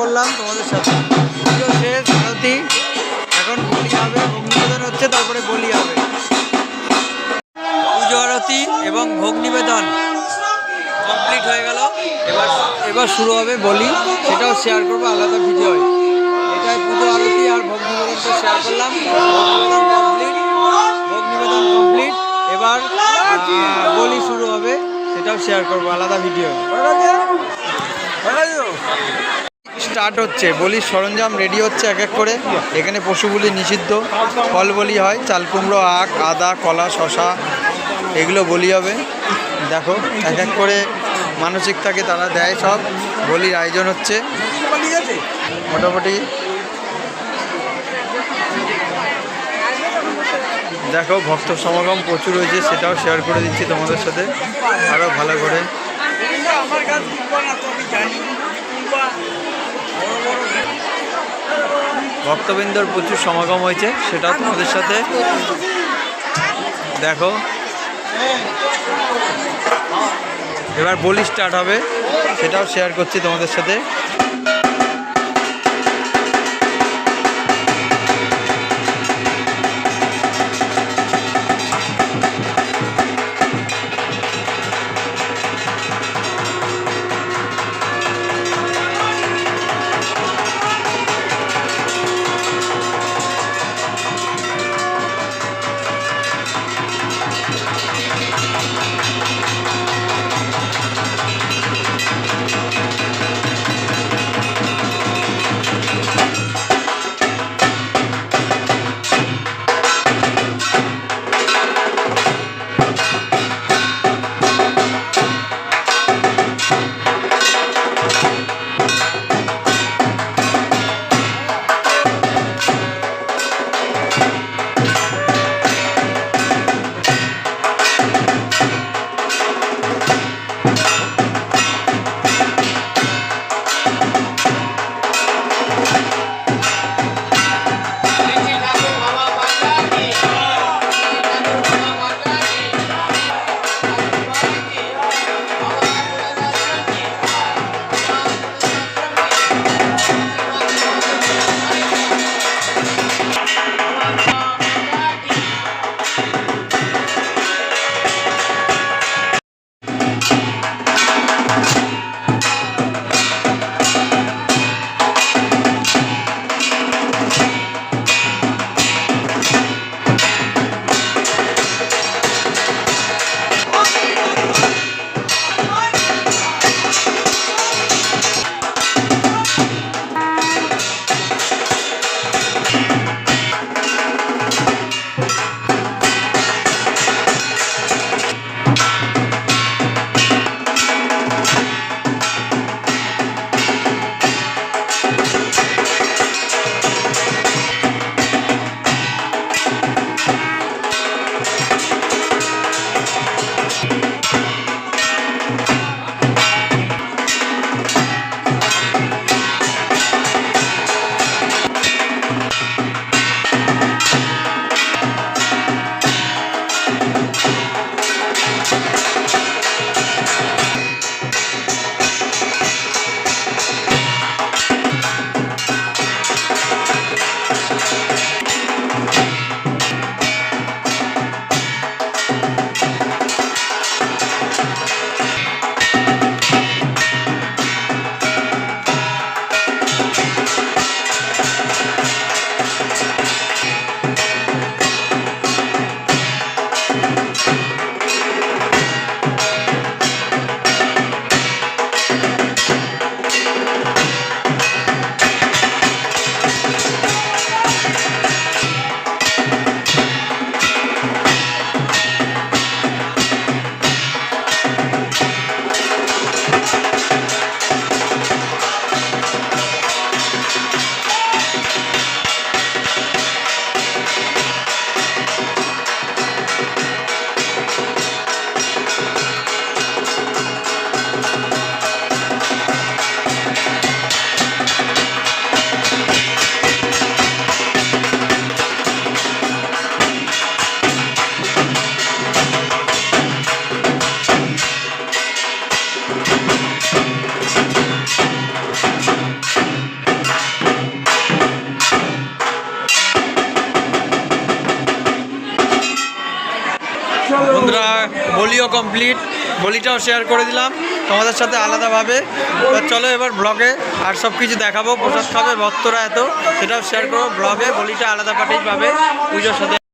করলাম তোমাদের সাথে। পুজো শেষ, আরতি। এখন বলি হবে ভোগ নিবেদন হচ্ছে, তারপরে বলি হবে। পুজো, আরতি এবং ভোগ নিবেদন কমপ্লিট হয়ে গেল। এবার এবার শুরু হবে বলি। সেটাও শেয়ার করব, আলাদা ভিডিও এটাই পুজো, আরতি আর ভোগ নিবেদনটা শেয়ার করলাম। কমপ্লিট ভোগ নিবেদন কমপ্লিট এবার বলি শুরু হবে, সেটাও শেয়ার করব, আলাদা ভিডিও স্টার্ট হচ্ছে, বলির সরঞ্জাম রেডি হচ্ছে এক এক করে। এখানে পশুগুলি নিষিদ্ধ ফল বলি হয়, চাল কুমড়ো, আখ, আদা, কলা শশা এগুলো বলি হবে। দেখো, এক এক করে মানসিক থাকে তারা দেয় সব, বলির আয়োজন হচ্ছে। মোটামুটি। দেখো, ভক্ত সমাগম প্রচুর হয়েছে, সেটাও শেয়ার করে দিচ্ছি তোমাদের সাথে আরও ভালো করে। ভক্তবৃন্দর প্রচুর সমাগম হয়েছে, সেটাও তোমাদের সাথে দেখো। এবার বলি স্টার্ট হবে, সেটাও শেয়ার করছি তোমাদের সাথে। কমপ্লিট বলিটাও শেয়ার করে দিলাম, তোমাদের সাথে আলাদাভাবে। চলো এবার ব্লগে আর সব কিছু দেখাবো, প্রসাদ খাবে, ভক্তরা এত, সেটাও শেয়ার করব। ব্লগে বলিটা আলাদা পাঠিয়ে পাবে, পুজোর সাথে।